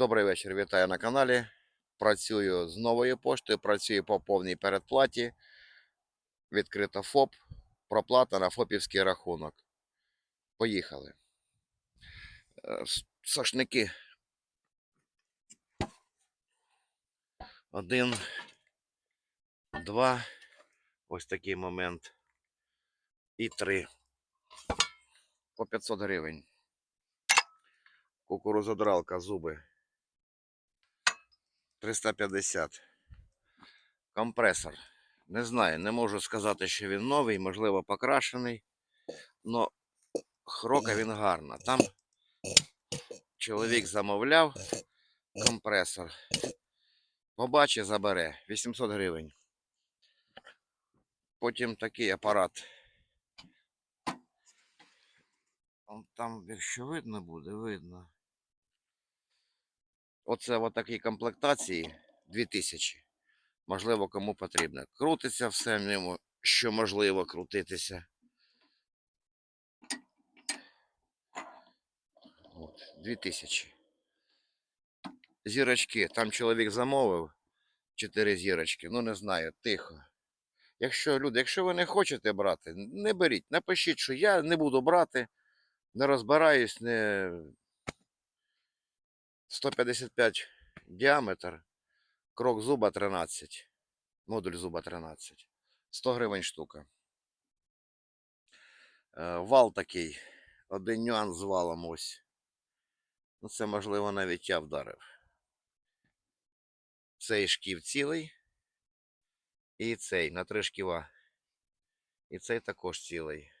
Добрий вечір, вітаю на каналі. Працюю з новою поштою, працюю по повній передплаті. Відкрита ФОП, проплата на ФОПівський рахунок. Поїхали. Е, с- Сошники. Один, два. Ось такий момент. І три. По 500 гривень. Кукурузодралка, зуби. 350. Компресор. Не знаю, не можу сказати, що він новий, можливо, покрашений. Но хрока він гарна. Там чоловік замовляв компресор. Побачить, забере. 800 гривень. Потім такий апарат. Там, якщо видно буде, видно. Оце в такій комплектації 2000. Можливо, кому потрібно. Крутиться все в ньому, що можливо крутитися. От, 2000. Зірочки. Там чоловік замовив 4 зірочки. Ну, не знаю, тихо. Якщо люди, якщо ви не хочете брати, не беріть. Напишіть, що я не буду брати, не розбираюсь, не 155 діаметр, крок зуба 13, модуль зуба 13, 100 гривень штука. Е, Вал такий, один нюанс з валом ось. Ну, це можливо навіть я вдарив. Цей шків цілий. І цей на три шківа. І цей також цілий.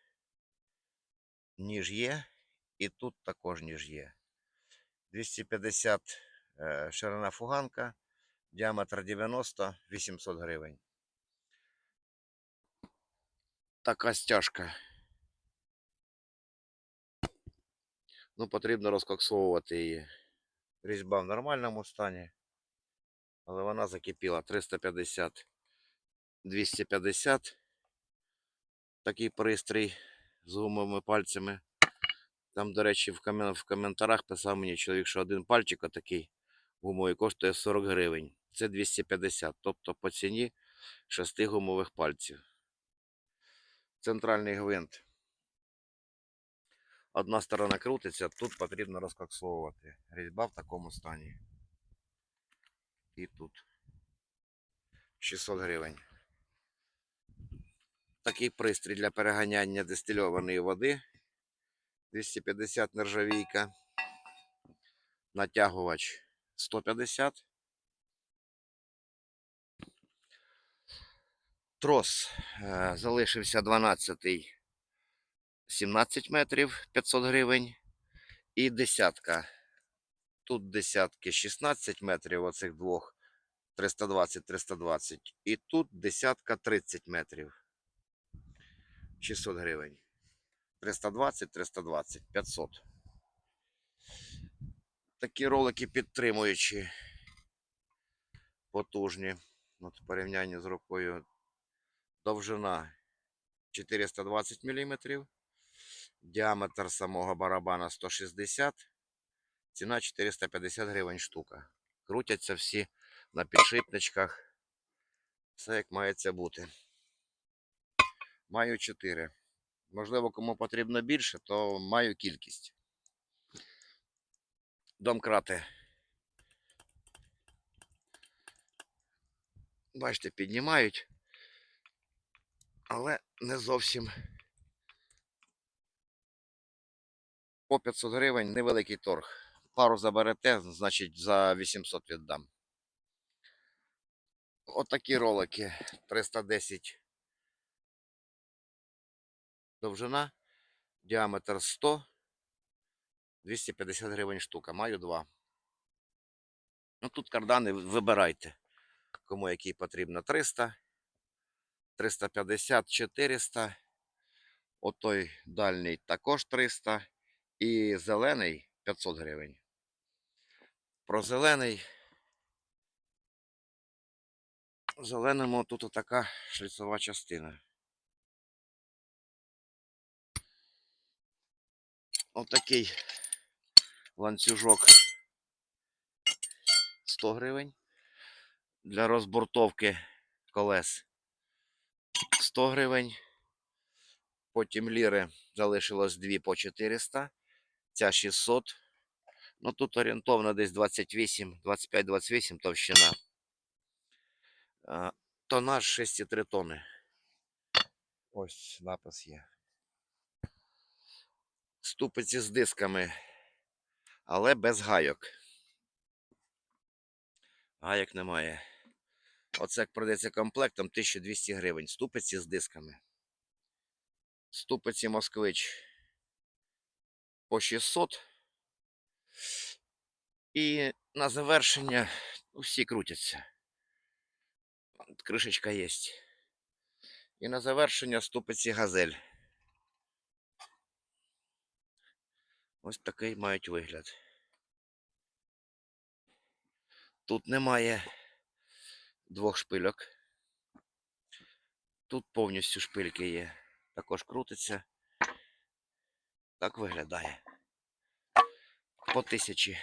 Ніж є, і тут також ніж є. 250 е, ширина фуганка, діаметр 90, 800 гривень. Така стяжка. Ну, потрібно розкоксовувати її. Різьба в нормальному стані, але вона закипіла 350, 250. Такий пристрій з гумовими пальцями. Там, до речі, в, комен... в коментарях писав мені чоловік, що один пальчик отакий гумовий коштує 40 гривень. Це 250, тобто по ціні 6 гумових пальців. Центральний гвинт. Одна сторона крутиться, тут потрібно розкоксовувати. Різьба в такому стані. І тут. 600 гривень. Такий пристрій для переганяння дистильованої води. 250 нержавійка. Натягувач 150. Трос е, залишився 12 17 метрів 500 гривень. І десятка. Тут десятки 16 метрів оцих двох 320-320. І тут десятка 30 метрів. 600 гривень. 320, 320, 500. Такі ролики підтримуючі, потужні. От в порівнянні з рукою довжина 420 мм, діаметр самого барабана 160, ціна 450 гривень штука. Крутяться всі на підшипничках. Все як мається бути. Маю 4. Можливо, кому потрібно більше, то маю кількість. Домкрати. Бачите, піднімають, але не зовсім. По 500 гривень невеликий торг. Пару заберете, значить за 800 віддам. Отакі ролики 310 довжина, діаметр 100, 250 гривень штука. Маю два. Ну тут кардани вибирайте, кому який потрібно 300, 350, 400. Отой дальній також 300. І зелений 500 гривень. Про зелений. Зеленому тут така шліцова частина. Отакий ланцюжок 100 гривень. Для розбортовки колес 100 гривень. Потім ліри залишилось 2 по 400. Ця 600. Ну тут орієнтовно десь 28, 25-28 товщина. Тонаж 6,3 тонни. Ось напис є. Ступиці з дисками, але без гайок. Гайок немає. Оце як продається комплектом 1200 гривень. Ступиці з дисками. Ступиці Москвич по 600. І на завершення всі крутяться. Кришечка є. І на завершення ступиці газель. Ось такий мають вигляд. Тут немає двох шпильок. Тут повністю шпильки є. Також крутиться. Так виглядає. По тисячі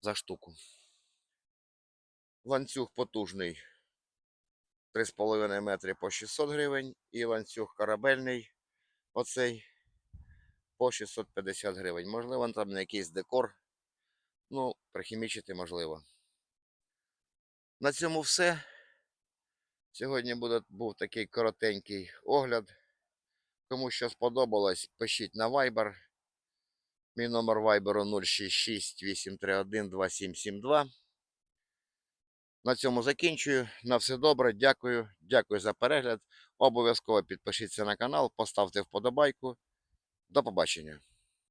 за штуку. Ланцюг потужний 3,5 метри по 600 гривень і ланцюг корабельний оцей по 650 гривень. Можливо, там на якийсь декор. Ну, прихімічити можливо. На цьому все. Сьогодні буде, був такий коротенький огляд. Кому що сподобалось, пишіть на Viber. Мій номер Viber 066 831 2772. На цьому закінчую. На все добре. Дякую. Дякую за перегляд. Обов'язково підпишіться на канал, поставте вподобайку. До побачення.